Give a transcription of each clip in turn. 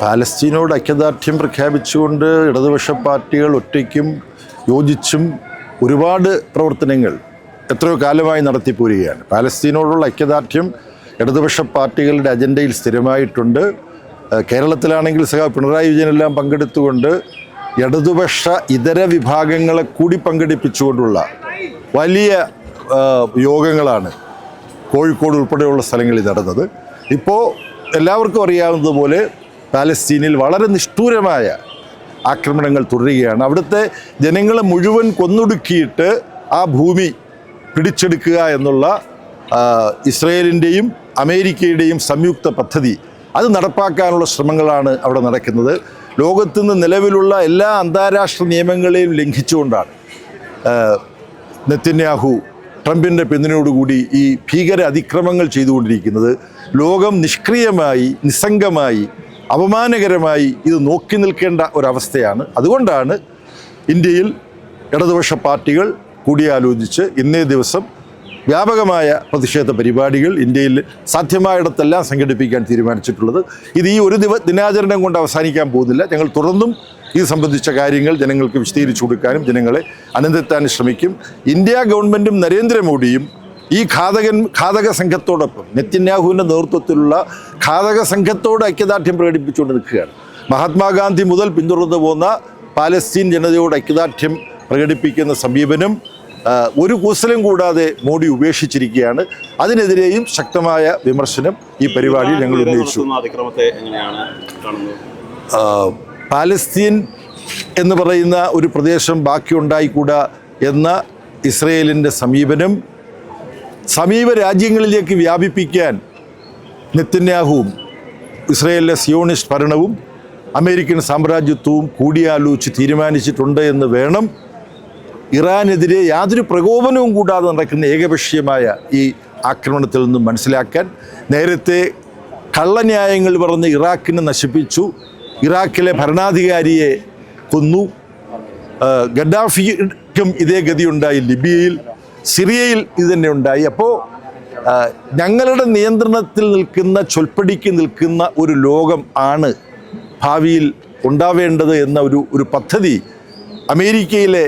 പാലസ്തീനോട് ഐക്യദാർഢ്യം പ്രഖ്യാപിച്ചുകൊണ്ട് ഇടതുപക്ഷ പാർട്ടികൾ ഒറ്റയ്ക്കും യോജിച്ചും ഒരുപാട് പ്രവർത്തനങ്ങൾ എത്രയോ കാലമായി നടത്തിപ്പോരുകയാണ്. പാലസ്തീനോടുള്ള ഐക്യദാർഢ്യം ഇടതുപക്ഷ പാർട്ടികളുടെ അജണ്ടയിൽ സ്ഥിരമായിട്ടുണ്ട്. കേരളത്തിലാണെങ്കിൽ സഹ പിണറായി വിജയനെല്ലാം പങ്കെടുത്തുകൊണ്ട് ഇടതുപക്ഷ ഇതര വിഭാഗങ്ങളെ കൂടി പങ്കെടുപ്പിച്ചുകൊണ്ടുള്ള വലിയ യോഗങ്ങളാണ് കോഴിക്കോട് ഉൾപ്പെടെയുള്ള സ്ഥലങ്ങളിൽ നടന്നത്. ഇപ്പോൾ എല്ലാവർക്കും അറിയാവുന്നതുപോലെ പാലസ്തീനിൽ വളരെ നിഷ്ഠൂരമായ ആക്രമണങ്ങൾ തുടരുകയാണ്. അവിടുത്തെ ജനങ്ങളെ മുഴുവൻ കൊന്നൊടുക്കിയിട്ട് ആ ഭൂമി പിടിച്ചെടുക്കുക എന്നുള്ള ഇസ്രയേലിന്റെയും അമേരിക്കയുടെയും സംയുക്ത പദ്ധതി. അത് നടപ്പാക്കാനുള്ള ശ്രമങ്ങളാണ് അവിടെ നടക്കുന്നത്. ലോകത്ത് നിന്ന് നിലവിലുള്ള എല്ലാ അന്താരാഷ്ട്ര നിയമങ്ങളെയും ലംഘിച്ചുകൊണ്ടാണ് നെത്തന്യാഹു ട്രംപിന്റെ പിന്തുണയോടുകൂടി ഈ ഭീകര അതിക്രമങ്ങൾ ചെയ്തുകൊണ്ടിരിക്കുന്നത്. ലോകം നിഷ്ക്രിയമായി നിസ്സംഗമായി അപമാനകരമായി ഇത് നോക്കി നിൽക്കേണ്ട ഒരവസ്ഥയാണ്. അതുകൊണ്ടാണ് ഇന്ത്യയിൽ ഇടതുപക്ഷ പാർട്ടികൾ കൂടിയാലോചിച്ച് ഇന്നേ ദിവസം വ്യാപകമായ പ്രതിഷേധ പരിപാടികൾ ഇന്ത്യയിൽ സാധ്യമായിടത്തെല്ലാം സംഘടിപ്പിക്കാൻ തീരുമാനിച്ചിട്ടുള്ളത്. ഇത് ഈ ഒരു ദിവ ദിനാചരണം കൊണ്ട് അവസാനിക്കാൻ പോകുന്നില്ല. ഞങ്ങൾ തുടർന്നും ഇത് സംബന്ധിച്ച കാര്യങ്ങൾ ജനങ്ങൾക്ക് വിശദീകരിച്ചു കൊടുക്കാനും ജനങ്ങളെ അനന്തെത്താനും ശ്രമിക്കും. ഇന്ത്യ ഗവൺമെന്റും നരേന്ദ്രമോദിയും ഈ ഘാതകൻ ഘാതക സംഘത്തോടൊപ്പം നെത്യന്യാഹുവിന്റെ നേതൃത്വത്തിലുള്ള ഘാതക സംഘത്തോട് ഐക്യദാർഢ്യം പ്രകടിപ്പിച്ചുകൊണ്ട് നിൽക്കുകയാണ്. മഹാത്മാഗാന്ധി മുതൽ പിന്തുടർന്നു പോകുന്ന പാലസ്തീൻ ജനതയോട് ഐക്യദാർഢ്യം പ്രകടിപ്പിക്കുന്ന സമീപനം ഒരു കൂസലും കൂടാതെ മോഡി ഉപേക്ഷിച്ചിരിക്കുകയാണ്. അതിനെതിരെയും ശക്തമായ വിമർശനം ഈ പരിപാടിയിൽ ഞങ്ങൾ ഉന്നയിച്ചു. പാലസ്തീൻ എന്ന് പറയുന്ന ഒരു പ്രദേശം ബാക്കിയുണ്ടായിക്കൂടാ എന്ന ഇസ്രയേലിന്റെ സമീപനം സമീപ രാജ്യങ്ങളിലേക്ക് വ്യാപിപ്പിക്കാൻ നെത്തന്യാഹുവും ഇസ്രയേലിലെ സിയോണിസ്റ്റ് ഭരണവും അമേരിക്കൻ സാമ്രാജ്യത്വവും കൂടിയാലോചിച്ച് തീരുമാനിച്ചിട്ടുണ്ട് എന്ന് വേണം ഇറാനെതിരെ യാതൊരു പ്രകോപനവും കൂടാതെ നടക്കുന്ന ഏകപക്ഷീയമായ ഈ ആക്രമണത്തിൽ നിന്നും മനസ്സിലാക്കാൻ നേരത്തെ കള്ളന്യായങ്ങൾ പറഞ്ഞ് ഇറാഖിനെ നശിപ്പിച്ചു. ഇറാഖിലെ ഭരണാധികാരിയെ കൊന്നു. ഗഡാഫിക്കും ഇതേ ഗതിയുണ്ടായി ലിബിയയിൽ. സിറിയയിൽ ഇത് തന്നെ ഉണ്ടായി അപ്പോൾ ഞങ്ങളുടെ നിയന്ത്രണത്തിൽ നിൽക്കുന്ന ചൊൽപ്പടിക്ക് നിൽക്കുന്ന ഒരു ലോകം ആണ് ഭാവിയിൽ ഉണ്ടാവേണ്ടത് എന്ന ഒരു ഒരു പദ്ധതി അമേരിക്കയിലെ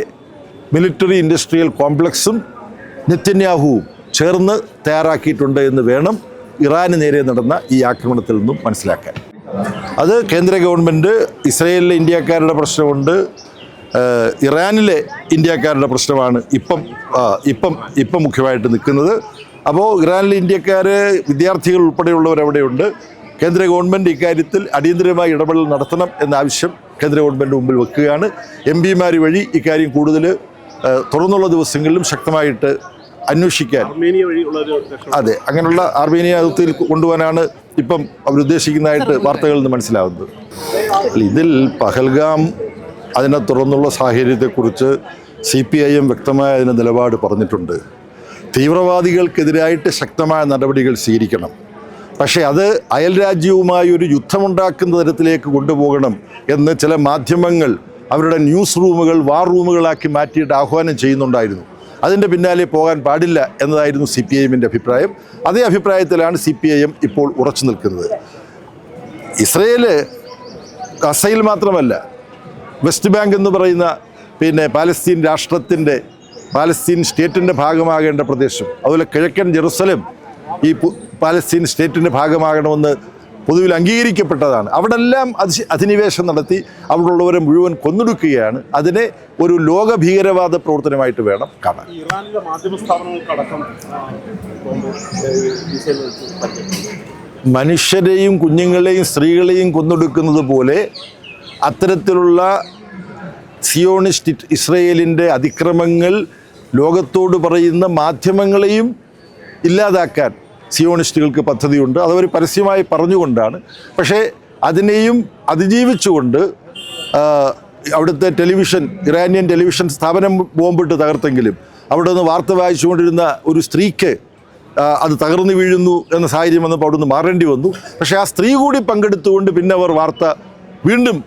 മിലിറ്ററി ഇൻഡസ്ട്രിയൽ കോംപ്ലക്സും നെത്തന്യാഹുവും ചേർന്ന് തയ്യാറാക്കിയിട്ടുണ്ട് എന്ന് വേണം ഇറാന് നേരെ നടന്ന ഈ ആക്രമണത്തിൽ നിന്നും മനസ്സിലാക്കാൻ. അത് കേന്ദ്ര ഗവൺമെന്റ് ഇസ്രയേലിലെ ഇന്ത്യക്കാരുടെ പ്രശ്നമുണ്ട്. ഇറാനിലെ ഇന്ത്യക്കാരുടെ പ്രശ്നമാണ് ഇപ്പം ഇപ്പം ഇപ്പം മുഖ്യമായിട്ട് നിൽക്കുന്നത്. അപ്പോൾ ഇറാനിലെ ഇന്ത്യക്കാർ വിദ്യാർത്ഥികൾ ഉൾപ്പെടെയുള്ളവർ അവിടെയുണ്ട്. കേന്ദ്ര ഗവൺമെന്റ് ഇക്കാര്യത്തിൽ അടിയന്തരമായി ഇടപെടൽ നടത്തണം എന്ന ആവശ്യം കേന്ദ്ര ഗവൺമെന്റ് മുമ്പിൽ വെക്കുകയാണ്. എം പിമാർ വഴി ഇക്കാര്യം കൂടുതൽ തുറന്നുള്ള തുടർന്നുള്ള ദിവസങ്ങളിലും ശക്തമായിട്ട് അന്വേഷിക്കാൻ. അതെ അങ്ങനെയുള്ള ആർമേനിയ അതിർത്തിയിൽ കൊണ്ടുപോകാനാണ് ഇപ്പം അവരുദ്ദേശിക്കുന്നതായിട്ട് വാർത്തകളിൽ നിന്ന് മനസ്സിലാവുന്നത്. ഇതിൽ പഹൽഗാം അതിനെ തുടർന്നുള്ള സാഹചര്യത്തെക്കുറിച്ച് സി പി ഐ എം വ്യക്തമായ അതിന്റെ നിലപാട് പറഞ്ഞിട്ടുണ്ട്. തീവ്രവാദികൾക്കെതിരായിട്ട് ശക്തമായ നടപടികൾ സ്വീകരിക്കണം. പക്ഷേ അത് അയൽ രാജ്യവുമായി ഒരു യുദ്ധമുണ്ടാക്കുന്ന തരത്തിലേക്ക് കൊണ്ടുപോകണം എന്ന് ചില മാധ്യമങ്ങൾ അവരുടെ ന്യൂസ് റൂമുകൾ വാർ റൂമുകളാക്കി മാറ്റിയിട്ട് ആഹ്വാനം ചെയ്യുന്നുണ്ടായിരുന്നു. അതിന്റെ പിന്നാലെ പോകാൻ പാടില്ല എന്നതായിരുന്നു സി പി ഐ എമ്മിന്റെ അഭിപ്രായം. അതേ അഭിപ്രായത്തിലാണ് സി പി ഐ എം ഇപ്പോൾ ഉറച്ചു നിൽക്കുന്നത്. ഇസ്രയേൽ ഗസയിൽ മാത്രമല്ല വെസ്റ്റ് ബാങ്ക് എന്ന് പറയുന്ന പിന്നെ പാലസ്തീൻ രാഷ്ട്രത്തിന്റെ പാലസ്തീൻ സ്റ്റേറ്റിന്റെ ഭാഗമാകേണ്ട പ്രദേശം. അതുപോലെ കിഴക്കൻ ജെറുസലം ഈ പാലസ്തീൻ സ്റ്റേറ്റിന്റെ ഭാഗമാകണമെന്ന് പൊതുവിൽ അംഗീകരിക്കപ്പെട്ടതാണ്. അവിടെ എല്ലാം അധി അധിനിവേശം നടത്തി അവിടെയുള്ളവരെ മുഴുവൻ കൊന്നൊടുക്കുകയാണ്. അതിനെ ഒരു ലോക ഭീകരവാദ പ്രവർത്തനമായിട്ട് വേണം കാണാൻ. മനുഷ്യരെയും കുഞ്ഞുങ്ങളെയും സ്ത്രീകളെയും കൊന്നൊടുക്കുന്നത് പോലെ അത്തരത്തിലുള്ള സിയോണിസ്റ്റ് ഇസ്രയേലിന്റെ അതിക്രമങ്ങൾ ലോകത്തോട് പറയുന്ന മാധ്യമങ്ങളെയും ഇല്ലാതാക്കാൻ സിയോണിസ്റ്റുകൾക്ക് പദ്ധതിയുണ്ട്. അതവർ പരസ്യമായി പറഞ്ഞുകൊണ്ടാണ്. പക്ഷേ അതിനെയും അതിജീവിച്ചുകൊണ്ട് അവിടുത്തെ ടെലിവിഷൻ ഇറാനിയൻ ടെലിവിഷൻ സ്ഥാപനം ബോംബിട്ട് തകർത്തെങ്കിലും അവിടെ നിന്ന് വാർത്ത വായിച്ചുകൊണ്ടിരുന്ന ഒരു സ്ത്രീക്ക് അത് തകർന്നു വീഴുന്നു എന്ന സാഹചര്യം വന്നപ്പോൾ അവിടെ നിന്ന് മാറേണ്ടി വന്നു. പക്ഷേ ആ സ്ത്രീ കൂടി പങ്കെടുത്തുകൊണ്ട് പിന്നെ അവർ വാർത്ത വീണ്ടും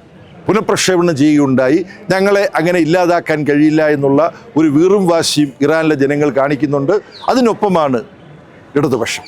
പുനഃപ്രക്ഷേപണം ചെയ്യുകയുണ്ടായി ഞങ്ങളെ അങ്ങനെ ഇല്ലാതാക്കാൻ കഴിയില്ല എന്നുള്ള ഒരു വീറും വാശിയും ഇറാനിലെ ജനങ്ങൾ കാണിക്കുന്നുണ്ട്. അതിനൊപ്പമാണ് ഇടതുപക്ഷം.